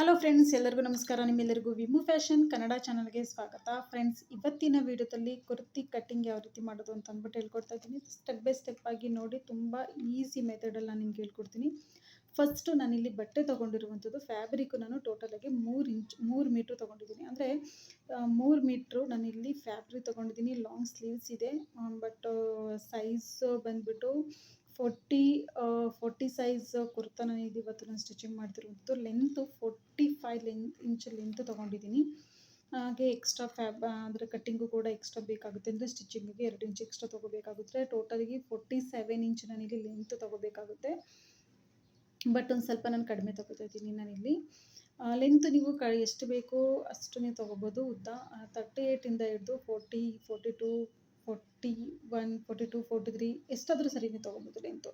Hello friends ಎಲ್ಲರಿಗೂ ನಮಸ್ಕಾರ. ನಿಮ್ಮೆಲ್ಲರಿಗೂ ವಿಮು ಫ್ಯಾಷನ್ ಕನ್ನಡ ಚಾನಲ್ಗೆ ಸ್ವಾಗತ. ಫ್ರೆಂಡ್ಸ್ ಇವತ್ತಿನ ವಿಡಿಯೋದಲ್ಲಿ ಕುರ್ತಿ ಕಟ್ಟಿಂಗ್ ಯಾವ ರೀತಿ ಮಾಡೋದು ಅಂತ ಅಂದ್ಬಿಟ್ಟು ಹೇಳ್ಕೊಡ್ತಾ ಇದ್ದೀನಿ. ಸ್ಟೆಪ್ ಬೈ ಸ್ಟೆಪ್ ಆಗಿ ನೋಡಿ, ತುಂಬ ಈಸಿ ಮೆಥಡಲ್ಲಿ ನಾನು ನಿಮ್ಗೆ ಹೇಳ್ಕೊಡ್ತೀನಿ. ಫಸ್ಟು ನಾನಿಲ್ಲಿ ಬಟ್ಟೆ ತೊಗೊಂಡಿರುವಂಥದ್ದು ಫ್ಯಾಬ್ರಿಕ್ಕು ನಾನು ಟೋಟಲಾಗಿ ಮೂರು ಇಂಚ್, ಮೂರು ಮೀಟ್ರ್ ತೊಗೊಂಡಿದ್ದೀನಿ. ಅಂದರೆ ಮೂರು ಮೀಟ್ರು ನಾನಿಲ್ಲಿ ಫ್ಯಾಬ್ರಿಕ್ ತೊಗೊಂಡಿದ್ದೀನಿ. ಲಾಂಗ್ ಸ್ಲೀವ್ಸ್ ಇದೆ ಬಟ್ ಸೈಜ್ ಬಂದುಬಿಟ್ಟು ಫೋರ್ಟಿ ಫೋರ್ಟಿ ಸೈಜ್ ಕುರ್ತಾ ನಾನು ಇದು ಇವತ್ತು ನಾನು ಸ್ಟಿಚಿಂಗ್ ಮಾಡ್ತಿರೋದು length forty five length inch length ತೊಗೊಂಡಿದ್ದೀನಿ. ಹಾಗೆ ಎಕ್ಸ್ಟ್ರಾ ಫ್ಯಾಬ್ ಅಂದರೆ ಕಟ್ಟಿಂಗು ಕೂಡ ಎಕ್ಸ್ಟ್ರಾ ಬೇಕಾಗುತ್ತೆ ಅಂದರೆ ಸ್ಟಿಚಿಂಗಿಗೆ ಎರಡು ಇಂಚ್ ಎಕ್ಸ್ಟ್ರಾ ತೊಗೋಬೇಕಾಗುತ್ತೆ. ಟೋಟಲಿಗೆ ಫೋರ್ಟಿ ಸೆವೆನ್ ಇಂಚ್ ನನಗೆ ಲೆಂತ್ ತೊಗೋಬೇಕಾಗುತ್ತೆ. ಬಟ್ ಒಂದು ಸ್ವಲ್ಪ ನಾನು ಕಡಿಮೆ ತೊಗೋತಾ ಇದ್ದೀನಿ ನಾನಿಲ್ಲಿ. ಲೆಂತ್ ನೀವು ಕ, ಎಷ್ಟು ಬೇಕೋ ಅಷ್ಟು ನೀವು ತೊಗೋಬೋದು ಉದ್ದ. ತರ್ಟಿ ಏಯ್ಟಿಂದ ಹಿಡಿದು forty forty two forty one, forty two, forty three ಎಷ್ಟಾದರೂ ಸರಿ ನೀವು ತೊಗೊಬೋದು ಲೆಂತು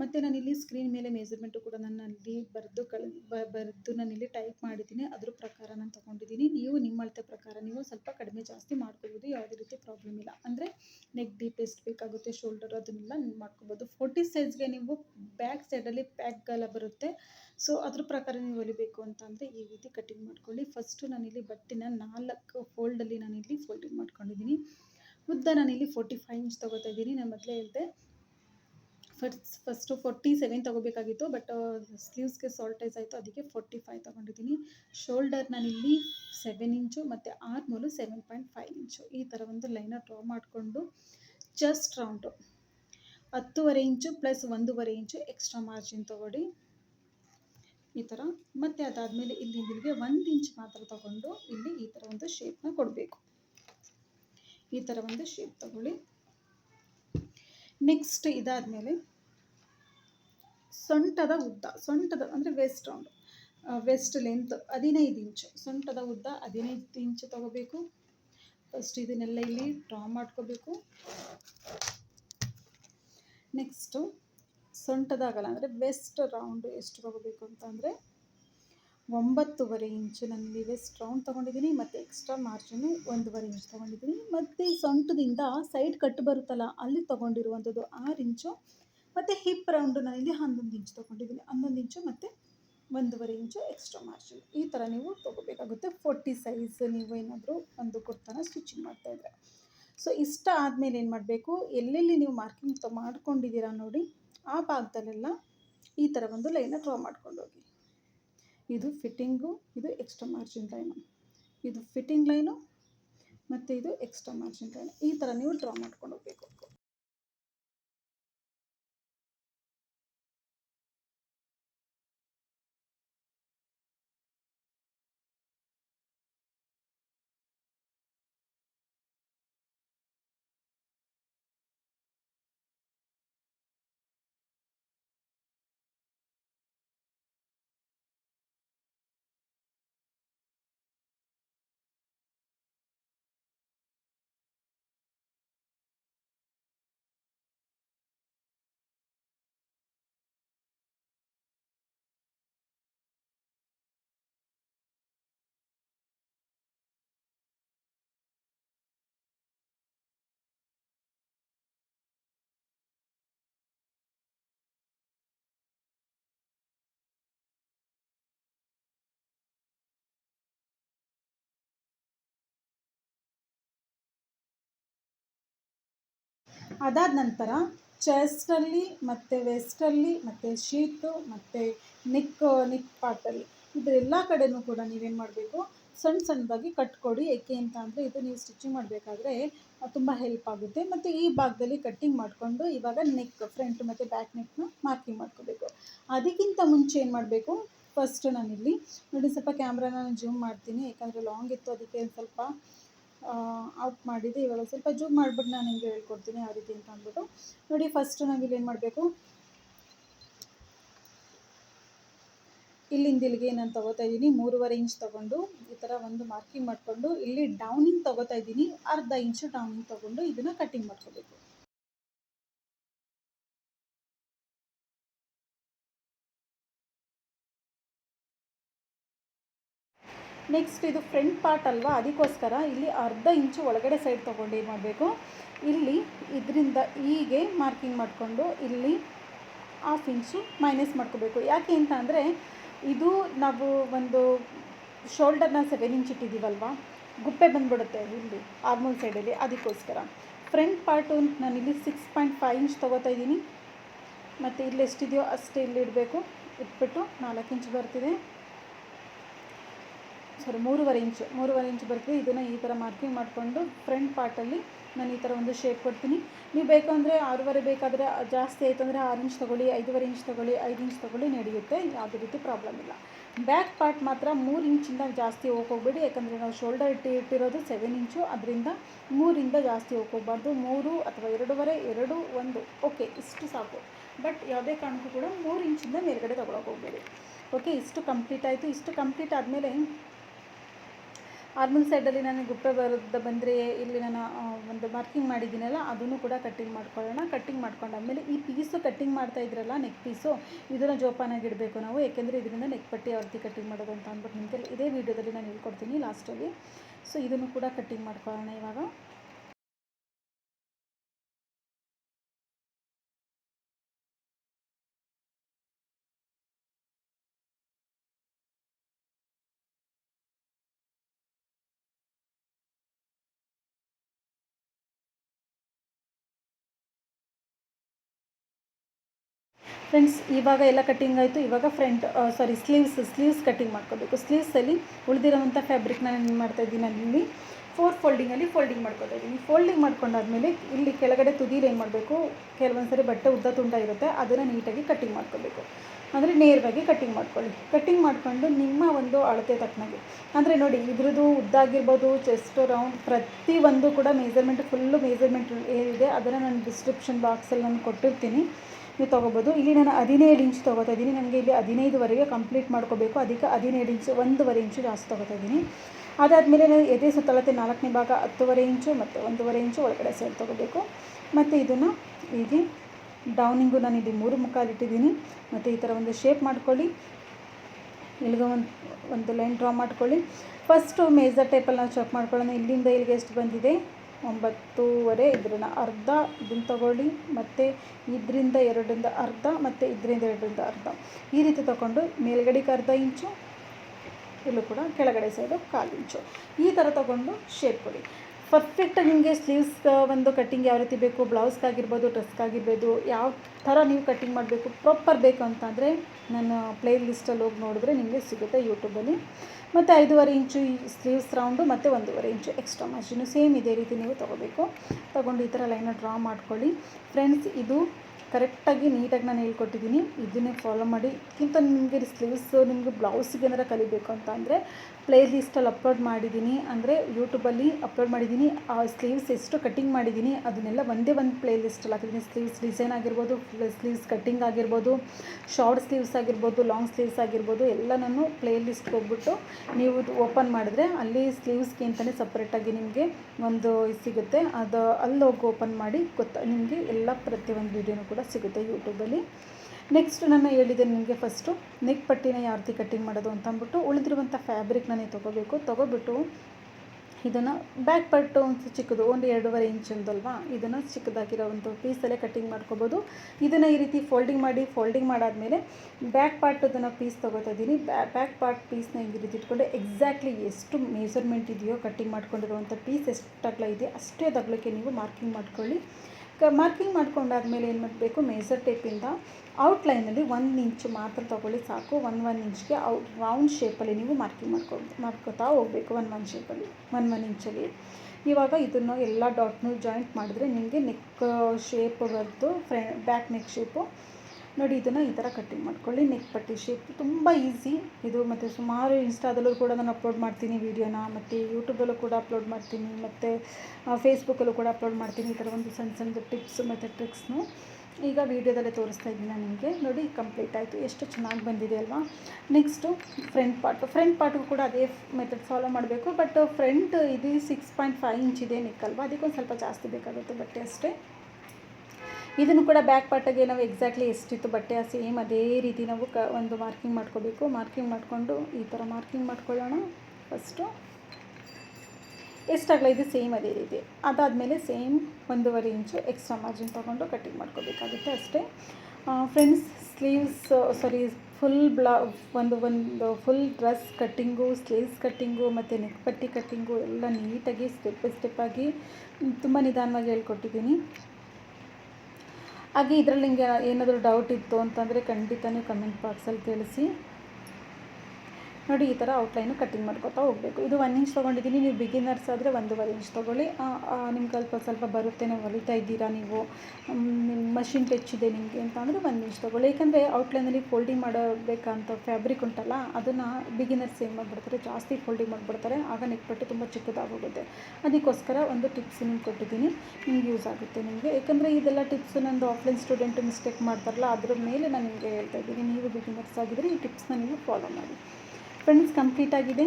ಮತ್ತು ನಾನಿಲ್ಲಿ ಸ್ಕ್ರೀನ್ ಮೇಲೆ ಮೆಜರ್ಮೆಂಟು ಕೂಡ ನಾನು ಅಲ್ಲಿ ಬರೆದು ಕಳ್ ಬರೆದು ನಾನಿಲ್ಲಿ ಟೈಪ್ ಮಾಡಿದ್ದೀನಿ. ಅದ್ರ ಪ್ರಕಾರ ನಾನು ತೊಗೊಂಡಿದ್ದೀನಿ. ನೀವು ನಿಮ್ಮ ಅಳತೆ ಪ್ರಕಾರ ನೀವು ಸ್ವಲ್ಪ ಕಡಿಮೆ ಜಾಸ್ತಿ ಮಾಡ್ಕೋಬೋದು ಯಾವುದೇ ರೀತಿ ಪ್ರಾಬ್ಲಮ್ ಇಲ್ಲ. ಅಂದರೆ ನೆಕ್ ಡೀಪ್ ಬೇಕಾಗುತ್ತೆ ಶೋಲ್ಡರ್ ಅದನ್ನೆಲ್ಲ ಮಾಡ್ಕೋಬೋದು. ಫೋರ್ಟಿ ಸೈಜ್ಗೆ ನೀವು ಬ್ಯಾಕ್ ಸೈಡಲ್ಲಿ ಪ್ಯಾಕ್ಗೆಲ್ಲ ಬರುತ್ತೆ. ಸೊ ಅದ್ರ ಪ್ರಕಾರ ನೀವು ಹೊಲಿಬೇಕು ಅಂತ ಅಂದರೆ ಈ ರೀತಿ ಕಟ್ಟಿಂಗ್ ಮಾಡ್ಕೊಳ್ಳಿ. ಫಸ್ಟು ನಾನಿಲ್ಲಿ ಬಟ್ಟೆನ ನಾಲ್ಕು ಫೋಲ್ಡಲ್ಲಿ ನಾನಿಲ್ಲಿ ಫೋಲ್ಡಿಂಗ್ ಮಾಡ್ಕೊಂಡಿದ್ದೀನಿ. ಉದ್ದ ಇಲ್ಲಿ ಫೋರ್ಟಿ ಫೈವ್ ಇಂಚ್ ತೊಗೋತಾ ಇದ್ದೀನಿ. ನಾನು ಮೊದಲೇ ಹೇಳ್ತೆ ಫಸ್ಟ್ ಫಸ್ಟು ಫೋರ್ಟಿ ಸೆವೆನ್ ತೊಗೋಬೇಕಾಗಿತ್ತು ಬಟ್ ಸ್ಲೀವ್ಸ್ಗೆ ಸಾಲ್ಟೈಸ್ ಆಯಿತು, ಅದಕ್ಕೆ ಫೋರ್ಟಿ ಫೈವ್ ತೊಗೊಂಡಿದ್ದೀನಿ. ಶೋಲ್ಡರ್ ನಾನಿಲ್ಲಿ ಸೆವೆನ್ ಇಂಚು ಮತ್ತು armhole seven point five inch ಈ ಥರ ಒಂದು ಲೈನ ಡ್ರಾ ಮಾಡಿಕೊಂಡು ಜಸ್ಟ್ ರೌಂಡು ಹತ್ತುವರೆ ಇಂಚು ಪ್ಲಸ್ ಒಂದೂವರೆ ಇಂಚು ಎಕ್ಸ್ಟ್ರಾ ಮಾರ್ಜಿನ್ ತೊಗೊಳ್ಳಿ. ಈ ಥರ ಮತ್ತು ಅದಾದಮೇಲೆ ಇಲ್ಲಿ, ಇಲ್ಲಿಗೆ ಒಂದು ಇಂಚ್ ಮಾತ್ರ ತೊಗೊಂಡು, ಇಲ್ಲಿ ಈ ಥರ ಒಂದು ಶೇಪ್ನ ಕೊಡಬೇಕು. ಈ ಥರ ಒಂದು ಶೇಪ್ ತಗೊಳ್ಳಿ. ನೆಕ್ಸ್ಟ್ ಇದಾದಮೇಲೆ ಸೊಂಟದ ಉದ್ದ, ಸೊಂಟದ ಅಂದರೆ ವೆಸ್ಟ್ ರೌಂಡ್ ವೆಸ್ಟ್ ಲೆಂತ್ ಹದಿನೈದು ಇಂಚು, ಸೊಂಟದ ಉದ್ದ ಹದಿನೈದು ಇಂಚು ತಗೋಬೇಕು. ಫಸ್ಟ್ ಇದನ್ನೆಲ್ಲ ಇಲ್ಲಿ ಡ್ರಾ ಮಾಡ್ಕೋಬೇಕು. ನೆಕ್ಸ್ಟು ಸೊಂಟದಾಗಲ್ಲ ಅಂದರೆ ವೆಸ್ಟ್ ರೌಂಡ್ ಎಷ್ಟು ತಗೋಬೇಕು ಅಂತ ಅಂದರೆ ಒಂಬತ್ತುವರೆ ಇಂಚು ನಾನು ವೆಸ್ಟ್ ರೌಂಡ್ ತೊಗೊಂಡಿದ್ದೀನಿ, ಮತ್ತು ಎಕ್ಸ್ಟ್ರಾ ಮಾರ್ಜಿನು ಒಂದೂವರೆ ಇಂಚ್ ತೊಗೊಂಡಿದ್ದೀನಿ. ಮತ್ತು ಸೊಂಟದಿಂದ ಸೈಡ್ ಕಟ್ ಬರುತ್ತಲ್ಲ, ಅಲ್ಲಿ ತೊಗೊಂಡಿರುವಂಥದ್ದು ಆರು ಇಂಚು, ಮತ್ತು ಹಿಪ್ ರೌಂಡು ನಾನಿಲ್ಲಿ ಹನ್ನೊಂದು ಇಂಚು ತೊಗೊಂಡಿದ್ದೀನಿ. ಹನ್ನೊಂದು ಇಂಚು ಮತ್ತು ಒಂದೂವರೆ ಇಂಚು ಎಕ್ಸ್ಟ್ರಾ ಮಾರ್ಜಿನ್. ಈ ಥರ ನೀವು ತೊಗೋಬೇಕಾಗುತ್ತೆ. ಫೋರ್ಟಿ ಸೈಜ್ ನೀವು ಏನಾದರೂ ಒಂದು ಕುರ್ತಾನ ಸ್ಟಿಚಿಂಗ್ ಮಾಡ್ತಾಯಿದ್ರೆ ಸೊ, ಇಷ್ಟ ಆದಮೇಲೆ ಏನು ಮಾಡಬೇಕು? ಎಲ್ಲೆಲ್ಲಿ ನೀವು ಮಾರ್ಕಿಂಗ್ ಮಾಡ್ಕೊಂಡಿದ್ದೀರಾ ನೋಡಿ, ಆ ಭಾಗದಲ್ಲೆಲ್ಲ ಈ ಥರ ಒಂದು ಲೈನ ಡ್ರಾ ಮಾಡ್ಕೊಂಡು ಹೋಗಿ. ಇದು ಫಿಟ್ಟಿಂಗು ಇದು ಎಕ್ಸ್ಟ್ರಾ ಮಾರ್ಜಿನ್ ಲೈನು ಇದು ಫಿಟ್ಟಿಂಗ್ ಲೈನು ಮತ್ತು ಇದು ಎಕ್ಸ್ಟ್ರಾ ಮಾರ್ಜಿನ್ ಲೈನು ಈ ಥರ ನೀವು ಡ್ರಾ ಮಾಡ್ಕೊಂಡು ಹೋಗಬೇಕು. ಅದಾದ ನಂತರ ಚೆಸ್ಟಲ್ಲಿ ಮತ್ತು ವೆಸ್ಟಲ್ಲಿ ಮತ್ತು ಶೀತು ಮತ್ತು ನಿಕ್ ನಿಕ್ ಪಾರ್ಟಲ್ಲಿ ಇದೆಲ್ಲ ಕಡೆಯೂ ಕೂಡ ನೀವೇನು ಮಾಡಬೇಕು ಸಣ್ಣ ಸಣ್ಣದಾಗಿ ಕಟ್ಕೊಡಿ ಏಕೆ ಅಂತ ಅಂದರೆ ಇದು ನೀವು ಸ್ಟಿಚಿಂಗ್ ಮಾಡಬೇಕಾದ್ರೆ ತುಂಬ ಹೆಲ್ಪ್ ಆಗುತ್ತೆ. ಮತ್ತು ಈ ಭಾಗದಲ್ಲಿ ಕಟ್ಟಿಂಗ್ ಮಾಡಿಕೊಂಡು ಇವಾಗ ನೆಕ್ ಫ್ರಂಟ್ ಮತ್ತು ಬ್ಯಾಕ್ ನೆಕ್ನ ಮಾರ್ಕಿಂಗ್ ಮಾಡ್ಕೋಬೇಕು. ಅದಕ್ಕಿಂತ ಮುಂಚೆ ಏನು ಮಾಡಬೇಕು ಫಸ್ಟ್ ನಾನಿಲ್ಲಿ, ನೋಡಿ ಸ್ವಲ್ಪ ಕ್ಯಾಮ್ರಾನ ನಾನು ಜೂಮ್ ಮಾಡ್ತೀನಿ. ಯಾಕಂದರೆ ಲಾಂಗ್ ಇತ್ತು, ಅದಕ್ಕೆ ಸ್ವಲ್ಪ ಔಟ್ ಮಾಡಿದೆ ಇವಾಗ ಸ್ವಲ್ಪ ಜೂಮ್ ಮಾಡಿಬಿಟ್ಟು ನಾನು ನಿಮಗೆ ಹೇಳ್ಕೊಡ್ತೀನಿ ಯಾವ ರೀತಿ ಅಂತ ಅಂದ್ಬಿಟ್ಟು. ನೋಡಿ ಫಸ್ಟ್ ಇಲ್ಲಿ ಏನು ಮಾಡಬೇಕು? ಇಲ್ಲಿಂದ ಇಲ್ಲಿಗೆ ನಾನು ತೊಗೋತಾ ಇದ್ದೀನಿ? ಮೂರುವರೆ ಇಂಚ್ ತೊಗೊಂಡು, ಈ ಥರ ಒಂದು ಮಾರ್ಕಿಂಗ್ ಮಾಡಿಕೊಂಡು, ಇಲ್ಲಿ ಡೌನಿಂಗ್ ತೊಗೋತಾ ಇದ್ದೀನಿ. ಅರ್ಧ ಇಂಚು ಡೌನಿಂಗ್ ತೊಗೊಂಡು ಇದನ್ನು ಕಟ್ಟಿಂಗ್ ಮಾಡ್ಕೋಬೇಕು. ನೆಕ್ಸ್ಟ್ ಇದು ಫ್ರಂಟ್ ಪಾರ್ಟ್ ಅಲ್ವಾ? ಅದಕ್ಕೋಸ್ಕರ ಇಲ್ಲಿ ಅರ್ಧ ಇಂಚು ಒಳಗಡೆ ಸೈಡ್ ತೊಗೊಂಡು ಏನು ಮಾಡಬೇಕು? ಇಲ್ಲಿ ಇದರಿಂದ ಹೀಗೆ ಮಾರ್ಕಿಂಗ್ ಮಾಡಿಕೊಂಡು ಇಲ್ಲಿ ಹಾಫ್ ಇಂಚು ಮೈನಸ್ ಮಾಡ್ಕೋಬೇಕು. ಯಾಕೆ ಅಂತ ಅಂದರೆ ಇದು ನಾವು ಒಂದು ಶೋಲ್ಡರ್ನ ಸೆವೆನ್ ಇಂಚ್ ಇಟ್ಟಿದ್ದೀವಲ್ವ? ಗುಪ್ಪೆ ಬಂದ್ಬಿಡುತ್ತೆ ಇಲ್ಲಿ ಆರ್ಮೋಲ್ ಸೈಡಲ್ಲಿ ಅದಕ್ಕೋಸ್ಕರ. ಫ್ರಂಟ್ ಪಾರ್ಟು ನಾನಿಲ್ಲಿ ಸಿಕ್ಸ್ ಪಾಯಿಂಟ್ ಫೈವ್ ಇಂಚ್ ತೊಗೋತಾ ಇದ್ದೀನಿ. ಮತ್ತು ಇಲ್ಲಿ ಎಷ್ಟಿದೆಯೋ ಅಷ್ಟೇ ಇಲ್ಲಿ ಇಡಬೇಕು. ಇಟ್ಬಿಟ್ಟು ನಾಲ್ಕು ಇಂಚ್ ಬರ್ತಿದೆ. ಸಾರಿ ಮೂರುವರೆ ಇಂಚು, ಮೂರುವರೆ ಇಂಚ್ ಬರ್ತದೆ ಇದನ್ನು ಈ ಥರ ಮಾರ್ಕಿಂಗ್ ಮಾಡಿಕೊಂಡು ಫ್ರಂಟ್ ಪಾರ್ಟಲ್ಲಿ ನಾನು ಈ ಥರ ಒಂದು ಶೇಪ್ ಕೊಡ್ತೀನಿ. ನೀವು ಬೇಕು ಅಂದರೆ ಆರೂವರೆ ಬೇಕಾದರೆ ಜಾಸ್ತಿ ಆಯಿತು ಅಂದರೆ ಆರು ಇಂಚ್ ತೊಗೊಳ್ಳಿ, ಐದುವರೆ ಇಂಚ್ ತೊಗೊಳ್ಳಿ, ಐದು ಇಂಚ್ ತೊಗೊಳ್ಳಿ ನಡೆಯುತ್ತೆ. ಯಾವುದೇ ರೀತಿ ಪ್ರಾಬ್ಲಮ್ ಇಲ್ಲ. ಬ್ಯಾಕ್ ಪಾರ್ಟ್ ಮಾತ್ರ ಮೂರು ಇಂಚಿಂದ ಜಾಸ್ತಿ ಹೋಗ್ಬೇಡಿ ಯಾಕಂದರೆ ನಾವು ಶೋಲ್ಡರ್ ಇಟ್ಟು, ಇಟ್ಟಿರೋದು ಸೆವೆನ್ ಇಂಚು. ಅದರಿಂದ ಮೂರಿಂದ ಜಾಸ್ತಿ ಹೋಗ್ಕೋಬಾರ್ದು ಮೂರು ಅಥವಾ ಎರಡೂವರೆ, ಎರಡು, ಒಂದು. ಓಕೆ ಇಷ್ಟು ಸಾಕು. ಬಟ್ ಯಾವುದೇ ಕಾರಣಕ್ಕೂ ಕೂಡ ಮೂರು ಇಂಚಿಂದ ಮೇಲ್ಗಡೆ ತೊಗೊಳಕ್ಕೆ ಹೋಗ್ಬೇಡಿ. ಓಕೆ ಇಷ್ಟು ಕಂಪ್ಲೀಟ್ ಆಯಿತು. ಇಷ್ಟು ಕಂಪ್ಲೀಟ್ ಆದಮೇಲೆ ಆರ್ಮಲ್ ಸೈಡಲ್ಲಿ ನಾನು ಗುಪ್ಪೆ ಬರೋದು ಬಂದರೆ ಇಲ್ಲಿ ನಾನು ಒಂದು ಮಾರ್ಕಿಂಗ್ ಮಾಡಿದ್ದೀನಲ್ಲ, ಅದನ್ನು ಕೂಡ ಕಟ್ಟಿಂಗ್ ಮಾಡ್ಕೊಳ್ಳೋಣ. ಕಟ್ಟಿಂಗ್ ಆಮೇಲೆ ಈ ಪೀಸು ಕಟ್ಟಿಂಗ್ ಮಾಡ್ತಾ ಇದ್ರಲ್ಲ ನೆಕ್ ಪೀಸು ಇದನ್ನು ಜೋಪಾನಾಗಿ ಇಡಬೇಕು ನಾವು. ಏಕೆಂದರೆ ಇದರಿಂದ ನೆಕ್ ಪಟ್ಟಿ ಅವ್ರದ್ದು ಕಟ್ಟಿಂಗ್ ಮಾಡೋದು ಅಂತ ಅಂದ್ಬಿಟ್ಟು ನಿಮಗೆ ಇದೇ ವಿಡಿಯೋದಲ್ಲಿ ನಾನು ಹೇಳ್ಕೊಡ್ತೀನಿ ಲಾಸ್ಟಲ್ಲಿ ಸೊ ಇದನ್ನು ಕೂಡ ಕಟ್ಟಿಂಗ್ ಮಾಡ್ಕೊಳ್ಳೋಣ ಇವಾಗ. ಫ್ರೆಂಡ್ಸ್ ಇವಾಗ ಎಲ್ಲ ಕಟ್ಟಿಂಗ್ ಆಯಿತು. ಇವಾಗ front sorry sleeves sleeves cutting ಮಾಡ್ಕೋಬೇಕು. ಸ್ಲೀವ್ಸಲ್ಲಿ ಉಳಿದಿರೋವಂಥ ಫ್ಯಾಬ್ರಿಕ್ನ ನಾನು ಏನು ಮಾಡ್ತಾ ಇದ್ದೀನಿ ಅಲ್ಲಿ ಫೋರ್ ಫೋಲ್ಡಿಂಗಲ್ಲಿ ಫೋಲ್ಡಿಂಗ್ ಮಾಡ್ಕೊತಾ ಇದ್ದೀನಿ. ಫೋಲ್ಡಿಂಗ್ ಮಾಡ್ಕೊಂಡಾದ್ಮೇಲೆ ಇಲ್ಲಿ ಕೆಳಗಡೆ ತುದಿಲಿ ಏನು ಮಾಡಬೇಕು? ಕೆಲವೊಂದು ಸರಿ ಬಟ್ಟೆ ಉದ್ದ ತುಂಡ ಇರುತ್ತೆ. ಅದನ್ನು ನೀಟಾಗಿ ಕಟ್ಟಿಂಗ್ ಮಾಡ್ಕೋಬೇಕು. ಅಂದರೆ ನೇರವಾಗಿ ಕಟ್ಟಿಂಗ್ ಮಾಡ್ಕೊಳ್ಳಿ. ಕಟ್ಟಿಂಗ್ ಮಾಡಿಕೊಂಡು ನಿಮ್ಮ ಒಂದು ಅಳತೆ ತಕ್ಕನಾಗೆ. ಅಂದರೆ ನೋಡಿ, ಇದ್ರದ್ದು ಉದ್ದಾಗಿರ್ಬೋದು ಚೆಸ್ಟ್ ರೌಂಡ್ ಪ್ರತಿಯೊಂದು ಕೂಡ ಮೇಜರ್ಮೆಂಟ್ ಫುಲ್ಲು ಮೇಜರ್ಮೆಂಟ್ ಏನಿದೆ, ಅದನ್ನು ನಾನು ಡಿಸ್ಕ್ರಿಪ್ಷನ್ ಬಾಕ್ಸಲ್ಲಿ ನಾನು ಕೊಟ್ಟಿರ್ತೀನಿ. ನೀವು ತೊಗೋಬೋದು. ಇಲ್ಲಿ ನಾನು ಹದಿನೇಳು ಇಂಚ್ ತೊಗೋತಾ ಇದ್ದೀನಿ. ನನಗೆ ಇಲ್ಲಿ ಹದಿನೈದುವರೆಗೆ ಕಂಪ್ಲೀಟ್ ಮಾಡ್ಕೋಬೇಕು. ಅದಕ್ಕೆ ಹದಿನೇಳು ಇಂಚು ಒಂದೂವರೆ ಇಂಚು ಜಾಸ್ತಿ ತೊಗೋತಾ ಇದ್ದೀನಿ. ಅದಾದಮೇಲೆ ನಾನು ಎದೆ ಸುತ್ತಳತೆ ನಾಲ್ಕನೇ ಭಾಗ ಹತ್ತುವರೆ ಇಂಚು ಮತ್ತು ಒಂದೂವರೆ ಇಂಚು ಒಳಗಡೆ ಸೈಡ್ ತೊಗೋಬೇಕು. ಮತ್ತು ಇದನ್ನು ಹೀಗೆ ಡೌನಿಂಗು ನಾನು ಇಲ್ಲಿ ಮೂರು ಮುಖಾಲು ಇಟ್ಟಿದ್ದೀನಿ. ಮತ್ತು ಈ ಥರ ಒಂದು ಶೇಪ್ ಮಾಡ್ಕೊಳ್ಳಿ. ಇಲ್ಲಿಗೆ ಒಂದು ಒಂದು ಲೈನ್ ಡ್ರಾ ಮಾಡ್ಕೊಳ್ಳಿ. ಫಸ್ಟು ಮೇಜರ್ ಟೈಪಲ್ಲಿ ನಾವು ಚೆಕ್ ಮಾಡ್ಕೊಳ್ಳೋಣ. ಇಲ್ಲಿಂದ ಇಲ್ಲಿಗೆ ಎಷ್ಟು ಬಂದಿದೆ? ಒಂಬತ್ತೂವರೆ, ಇದ್ರನ್ನ ಅರ್ಧ ಇದನ್ನು ತಗೊಳ್ಳಿ. ಮತ್ತು ಇದರಿಂದ ಎರಡರಿಂದ ಅರ್ಧ, ಮತ್ತು ಇದರಿಂದ ಎರಡರಿಂದ ಅರ್ಧ. ಈ ರೀತಿ ತಗೊಂಡು ಮೇಲ್ಗಡೆಗೆ ಅರ್ಧ ಇಂಚು, ಇಲ್ಲೂ ಕೂಡ ಕೆಳಗಡೆ ಸೈಡು ಕಾಲು ಇಂಚು. ಈ ಥರ ತೊಗೊಂಡು ಶೇಪ್ ಕೊಡಿ. ಪರ್ಫೆಕ್ಟಾಗಿ ನಿಮಗೆ ಸ್ಲೀವ್ಸ್ ಒಂದು ಕಟ್ಟಿಂಗ್ ಯಾವ ರೀತಿ ಬೇಕು ಬ್ಲೌಸ್ಗಾಗಿರ್ಬೋದು ಡ್ರೆಸ್ಗಾಗಿರ್ಬೋದು ಯಾವ ಥರ ನೀವು ಕಟ್ಟಿಂಗ್ ಮಾಡಬೇಕು ಪ್ರಾಪರ್ ಬೇಕು ಅಂತಂದರೆ ನನ್ನ ಪ್ಲೇ ಲಿಸ್ಟಲ್ಲಿ ಹೋಗಿ ನೋಡಿದ್ರೆ ನಿಮಗೆ ಸಿಗುತ್ತೆ ಯೂಟ್ಯೂಬಲ್ಲಿ ಮತ್ತು ಐದೂವರೆ ಇಂಚು ಈ ಸ್ಲೀವ್ಸ್ ರೌಂಡು ಮತ್ತು ಒಂದೂವರೆ ಇಂಚು ಎಕ್ಸ್ಟ್ರಾ ಮಾರ್ಜಿನು ಸೇಮ್ ಇದೇ ರೀತಿ ನೀವು ತೊಗೋಬೇಕು. ತೊಗೊಂಡು ಈ ಥರ ಲೈನ ಡ್ರಾ ಮಾಡ್ಕೊಳ್ಳಿ. ಫ್ರೆಂಡ್ಸ್ ಇದು ಕರೆಕ್ಟಾಗಿ ನೀಟಾಗಿ ನಾನು ಹೇಳ್ಕೊಟ್ಟಿದ್ದೀನಿ. ಇದನ್ನೇ ಫಾಲೋ ಮಾಡಿ. ಇದಕ್ಕಿಂತ ನಿಮಗೆ ಸ್ಲೀವ್ಸು ನಿಮಗೆ ಬ್ಲೌಸಿಗೆ ಏನಾರ ಕಲಿಬೇಕು ಅಂತ ಅಂದರೆ ಪ್ಲೇ ಲಿಸ್ಟಲ್ಲಿ ಅಪ್ಲೋಡ್ ಮಾಡಿದ್ದೀನಿ. ಅಂದರೆ ಯೂಟ್ಯೂಬಲ್ಲಿ ಅಪ್ಲೋಡ್ ಮಾಡಿದ್ದೀನಿ. ಆ ಸ್ಲೀವ್ಸ್ ಎಷ್ಟು ಕಟ್ಟಿಂಗ್ ಮಾಡಿದ್ದೀನಿ. ಅದನ್ನೆಲ್ಲ ಒಂದೇ ಒಂದು ಪ್ಲೇ ಲಿಸ್ಟಲ್ಲಿ ಹಾಕಿದ್ದೀನಿ. ಸ್ಲೀವ್ಸ್ ಡಿಸೈನ್ ಆಗಿರ್ಬೋದು ಸ್ಲೀವ್ಸ್ ಕಟ್ಟಿಂಗ್ ಆಗಿರ್ಬೋದು ಶಾರ್ಟ್ ಸ್ಲೀವ್ಸ್ ಆಗಿರ್ಬೋದು ಲಾಂಗ್ ಸ್ಲೀವ್ಸ್ ಆಗಿರ್ಬೋದು, ಎಲ್ಲ ನಾನು ಪ್ಲೇ ಲಿಸ್ಟ್ಗೆ ಹೋಗ್ಬಿಟ್ಟು ನೀವು ಓಪನ್ ಮಾಡಿದ್ರೆ ಅಲ್ಲಿ ಸ್ಲೀವ್ಸ್ಗೆ ಅಂತಲೇ ಸಪ್ರೇಟಾಗಿ ನಿಮಗೆ ಒಂದು ಸಿಗುತ್ತೆ. ಅದು ಅಲ್ಲಿ ಹೋಗಿ ಓಪನ್ ಮಾಡಿ ಗೊತ್ತ ನಿಮಗೆ ಎಲ್ಲ ಪ್ರತಿಯೊಂದು ವೀಡಿಯೋನು ಕೂಡ ಸಿಗುತ್ತೆ ಯೂಟ್ಯೂಬಲ್ಲಿ. ನೆಕ್ಸ್ಟ್ ನಾನು ಹೇಳಿದೆ ನಿಮಗೆ ಫಸ್ಟು ನೆಕ್ ಪಟ್ಟಿನ ಯಾವ ರೀತಿ ಕಟ್ಟಿಂಗ್ ಮಾಡೋದು ಅಂತ ಅಂದ್ಬಿಟ್ಟು ಉಳಿದಿರುವಂಥ ಫ್ಯಾಬ್ರಿಕ್ನೇ ತೊಗೋಬೇಕು. ತೊಗೊಬಿಟ್ಟು ಇದನ್ನು ಬ್ಯಾಕ್ ಪಾರ್ಟು ಒಂದು ಚಿಕ್ಕದು, ಒಂದು ಎರಡೂವರೆ ಇಂಚಿಂದಲ್ವಾ ಇದನ್ನು ಚಿಕ್ಕದಾಗಿರೋ ಒಂದು ಪೀಸಲ್ಲೇ ಕಟ್ಟಿಂಗ್ ಮಾಡ್ಕೋಬೋದು. ಇದನ್ನು ಈ ರೀತಿ ಫೋಲ್ಡಿಂಗ್ ಮಾಡಿ ಫೋಲ್ಡಿಂಗ್ ಮಾಡಾದಮೇಲೆ ಬ್ಯಾಕ್ ಪಾರ್ಟ್ ಅದನ್ನು ಪೀಸ್ ತೊಗೋತಾ ಇದ್ದೀನಿ ಬ್ಯಾಕ್ ಪಾರ್ಟ್ ಪೀಸ್ನ ಈ ರೀತಿ ಇಟ್ಕೊಂಡು ಎಕ್ಸಾಕ್ಟ್ಲಿ ಎಷ್ಟು ಮೆಜರ್ಮೆಂಟ್ ಇದೆಯೋ ಕಟ್ಟಿಂಗ್ ಮಾಡ್ಕೊಂಡಿರುವಂಥ ಪೀಸ್ ಎಷ್ಟು ಅಗಲ ಇದೆಯೋ ಅಷ್ಟೇ ಅಗಲಕ್ಕೆ ನೀವು ಮಾರ್ಕಿಂಗ್ ಮಾಡ್ಕೊಳ್ಳಿ. ಕ ಮಾರ್ಕಿಂಗ್ ಮಾಡ್ಕೊಂಡಾದ್ಮೇಲೆ ಏನು ಮಾಡಬೇಕು? ಮೇಸರ್ ಟೇಪಿಂದ ಔಟ್ಲೈನಲ್ಲಿ ಒಂದು ಇಂಚು ಮಾತ್ರ ತೊಗೊಳ್ಳಿ ಸಾಕು. ಒನ್ ಒನ್ ಇಂಚ್ಗೆ ಔಟ್ ರೌಂಡ್ ಶೇಪಲ್ಲಿ ನೀವು ಮಾರ್ಕಿಂಗ್ ಮಾಡ್ಕೊ ಮಾಡ್ಕೋತಾ ಹೋಗ್ಬೇಕು ಒನ್ ಒನ್ ಶೇಪಲ್ಲಿ ಒನ್ ಒನ್ ಇಂಚಲ್ಲಿ ಇವಾಗ ಇದನ್ನು ಎಲ್ಲ ಡಾಟ್ನು ಜಾಯಿಂಟ್ ಮಾಡಿದ್ರೆ ನಿಮಗೆ ನೆಕ್ ಶೇಪ್ ಬರೆದು ಫ್ರೆ ಬ್ಯಾಕ್ ನೆಕ್ ಶೇಪು ನೋಡಿ, ಇದನ್ನು ಈ ಥರ ಕಟ್ಟಿಂಗ್ ಮಾಡ್ಕೊಳ್ಳಿ. ನೆಕ್ ಪಟ್ಟಿ ಶೇಪ್ ತುಂಬ ಈಸಿ ಇದು ಮತ್ತು ಸುಮಾರು ಇನ್ಸ್ಟಾದಲ್ಲೂ ಕೂಡ ನಾನು ಅಪ್ಲೋಡ್ ಮಾಡ್ತೀನಿ ವೀಡಿಯೋನ ಮತ್ತು ಯೂಟ್ಯೂಬಲ್ಲೂ ಕೂಡ ಅಪ್ಲೋಡ್ ಮಾಡ್ತೀನಿ, ಮತ್ತು ಫೇಸ್ಬುಕ್ಕಲ್ಲೂ ಕೂಡ ಅಪ್ಲೋಡ್ ಮಾಡ್ತೀನಿ ಈ ಥರ ಒಂದು ಸಣ್ಣ ಸಣ್ಣ ಟಿಪ್ಸ್ ಮತ್ತು ಟ್ರಿಕ್ಸ್ನು ಈಗ ವೀಡಿಯೋದಲ್ಲೇ ತೋರಿಸ್ತಾ ಇದ್ದೀನಿ ನಾನು ನಿಮಗೆ. ನೋಡಿ ಕಂಪ್ಲೀಟ್ ಆಯಿತು. ಎಷ್ಟು ಚೆನ್ನಾಗಿ ಬಂದಿದೆ ಅಲ್ವಾ? ನೆಕ್ಸ್ಟು ಫ್ರಂಟ್ ಪಾರ್ಟು ಫ್ರಂಟ್ ಪಾರ್ಟ್ಗೂ ಕೂಡ ಅದೇ ಮೆಥಡ್ ಫಾಲೋ ಮಾಡಬೇಕು ಬಟ್ ಫ್ರಂಟ್ ಇದು ಸಿಕ್ಸ್ ಪಾಯಿಂಟ್ ಫೈವ್ ಇಂಚ್ ಇದೆ ನೆಕ್ ಅಲ್ವಾ? ಅದಕ್ಕೊಂದು ಸ್ವಲ್ಪ ಜಾಸ್ತಿ ಬೇಕಾಗುತ್ತೆ ಬಟ್ಟೆ ಅಷ್ಟೇ. ಇದನ್ನು ಕೂಡ ಬ್ಯಾಕ್ ಪಾರ್ಟಾಗೆ ನಾವು ಎಕ್ಸಾಕ್ಟ್ಲಿ ಎಷ್ಟಿತ್ತು ಬಟ್ಟೆ ಸೇಮ್ ಅದೇ ರೀತಿ ನಾವು ಕ ಒಂದು ಮಾರ್ಕಿಂಗ್ ಮಾಡ್ಕೋಬೇಕು. ಮಾರ್ಕಿಂಗ್ ಮಾಡಿಕೊಂಡು ಈ ಥರ ಮಾರ್ಕಿಂಗ್ ಮಾಡ್ಕೊಳ್ಳೋಣ ಫಸ್ಟು ಎಷ್ಟಾಗಲ್ಲ ಇದು ಸೇಮ್ ಅದೇ ರೀತಿ. ಅದಾದಮೇಲೆ ಸೇಮ್ ಒಂದೂವರೆ ಇಂಚು ಎಕ್ಸ್ಟ್ರಾ ಮಾರ್ಜಿನ್ ತೊಗೊಂಡು ಕಟ್ಟಿಂಗ್ ಮಾಡ್ಕೋಬೇಕಾಗುತ್ತೆ ಅಷ್ಟೇ. ಫ್ರೆಂಡ್ಸ್ ಸ್ಲೀವ್ಸ್ ಸಾರಿ ಫುಲ್ ಬ್ಲಾ ಒಂದು ಒಂದು full dress cutting sleeves cutting ಮತ್ತು ನೆಕ್ ಪಟ್ಟಿ ಕಟ್ಟಿಂಗು ಎಲ್ಲ ನೀಟಾಗಿ ಸ್ಟೆಪ್ ಬೈ ಸ್ಟೆಪ್ಪಾಗಿ ತುಂಬ ನಿಧಾನವಾಗಿ ಹೇಳ್ಕೊಟ್ಟಿದ್ದೀನಿ. ಹಾಗೆ ಇದರಲ್ಲಿ ನಿಮಗೆ ಏನಾದರೂ ಡೌಟ್ ಇತ್ತು ಅಂತಂದರೆ ಖಂಡಿತ ನೀವು ಕಮೆಂಟ್ ಬಾಕ್ಸಲ್ಲಿ ತಿಳಿಸಿ. ನೋಡಿ, ಈ ಥರ ಔಟ್ಲೈನು ಕಟ್ಟಿಂಗ್ ಮಾಡ್ಕೊತಾ ಹೋಗಬೇಕು. ಇದು ಒನ್ ಇಂಚ್ ತೊಗೊಂಡಿದ್ದೀನಿ. ನೀವು ಬಿಗಿನರ್ಸ್ ಆದರೆ ಒಂದೂವರೆ ಇಂಚ್ ತೊಗೊಳ್ಳಿ. ನಿಮ್ಗೆ ಸ್ವಲ್ಪ ಸ್ವಲ್ಪ ಬರುತ್ತೆ ನೀವು ಹೊಲಿತಾ ಇದ್ದೀರಾ ನೀವು? ನಿಮ್ಮ ಮಷಿನ್ ಟಚ್ ಇದೆ ನಿಮಗೆ ಅಂತ ಅಂದರೆ ಒಂದು ಇಂಚ್ ತೊಗೊಳ್ಳಿ. ಏಕೆಂದರೆ ಔಟ್ಲೈನಲ್ಲಿ ಫೋಲ್ಡಿಂಗ್ ಮಾಡಬೇಕಂತ ಫ್ಯಾಬ್ರಿಕ್ ಉಂಟಲ್ಲ, ಅದನ್ನು ಬಿಗಿನರ್ಸ್ ಏನು ಮಾಡಿಬಿಡ್ತಾರೆ? ಜಾಸ್ತಿ ಫೋಲ್ಡಿಂಗ್ ಮಾಡಿಬಿಡ್ತಾರೆ. ಆಗ ನೆಕ್ಪಟ್ಟು ತುಂಬ ಚಿಕ್ಕದಾಗೋಗುತ್ತೆ. ಅದಕ್ಕೋಸ್ಕರ ಒಂದು ಟಿಪ್ಸ್ ನಿಮ್ಗೆ ಕೊಟ್ಟಿದ್ದೀನಿ. ನಿಮ್ಗೆ ಯೂಸ್ ಆಗುತ್ತೆ ನಿಮಗೆ. ಯಾಕಂದರೆ ಇದೆಲ್ಲ ಟಿಪ್ಸ್ ನಂದು ಆಫ್ಲೈನ್ ಸ್ಟೂಡೆಂಟ್ ಮಿಸ್ಟೇಕ್ ಮಾಡ್ತಾರಲ್ಲ, ಅದ್ರ ಮೇಲೆ ನಾನು ನಿಮಗೆ ಹೇಳ್ತಾ ಇದ್ದೀನಿ. ನೀವು ಬಿಗಿನರ್ಸ್ ಆಗಿದ್ದರೆ ಈ ಟಿಪ್ಸ್ನ ನೀವು ಫಾಲೋ ಮಾಡಿ. ಫ್ರೆಂಡ್ಸ್ ಕಂಪ್ಲೀಟ್ ಆಗಿದೆ.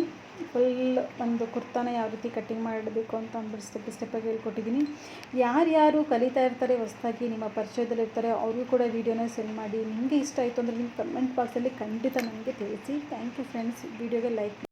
ಫುಲ್ ಒಂದು ಕುರ್ತಾನ ಯಾವ ರೀತಿ ಕಟ್ಟಿಂಗ್ ಮಾಡಬೇಕು ಅಂತ ಅಂದ್ಬಿಟ್ಟು ಸ್ಟೆಪ್ ಸ್ಟೆಪ್ಪಾಗಿ ಹೇಳ್ಕೊಟ್ಟಿದ್ದೀನಿ. ಯಾರ್ಯಾರು ಕಲಿತಾ ಇರ್ತಾರೆ, ಹೊಸದಾಗಿ ನಿಮ್ಮ ಪರಿಚಯದಲ್ಲಿರ್ತಾರೆ ಅವ್ರಿಗೂ ಕೂಡ ವೀಡಿಯೋನ ಸೆಂಡ್ ಮಾಡಿ. ನಿಮಗೆ ಇಷ್ಟ ಆಯಿತು ಅಂದರೆ ನಿಮ್ಮ ಕಮೆಂಟ್ ಬಾಕ್ಸಲ್ಲಿ ಖಂಡಿತ ನನಗೆ ತಿಳಿಸಿ. ಥ್ಯಾಂಕ್ ಯು ಫ್ರೆಂಡ್ಸ್ ವೀಡಿಯೋಗೆ ಲೈಕ್